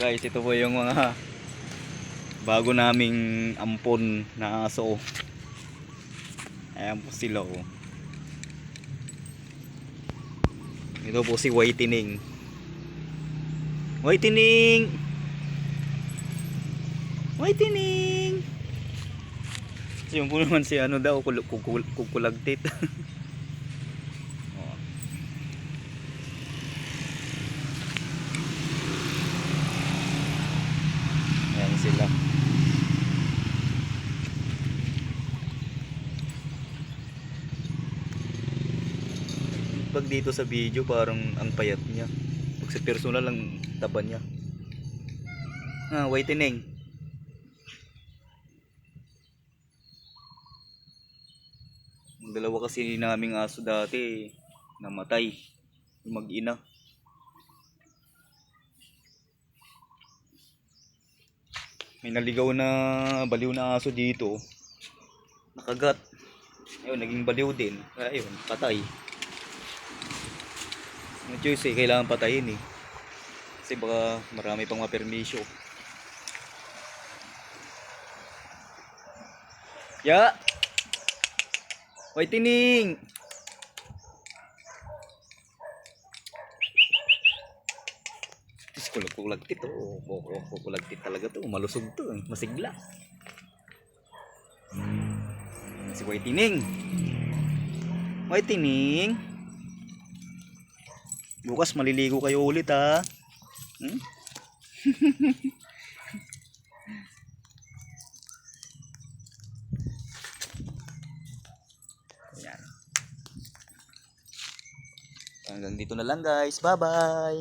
Guys, ito po yung mga bago naming ampon na aso. Ayan po sila oh. Ito po si Whitening. Whitening! Whitening! Yung po naman si ano daw, kul- kukul- kukulagtit. sila. Pag dito sa video parang ang payat niya. Pag sa personal lang taba niya. Ah, whitening. Dalawa kasi naming aso dati namatay. Yung mag-ina. May naligaw na baliw na aso dito. Nakagat. Ayun, naging baliw din. Ayun, patay. No choice eh, kailangan patayin eh. Kasi baka marami pang mapermisyo. Ya! Hoy, tining! Diyos ko, kulagtit oh. Oh, kulagtit talaga to. Malusog to. eh. Masigla. Hmm. Si White Tining. Bukas maliligo kayo ulit ha. Hmm? Hanggang dito na lang guys. Bye bye.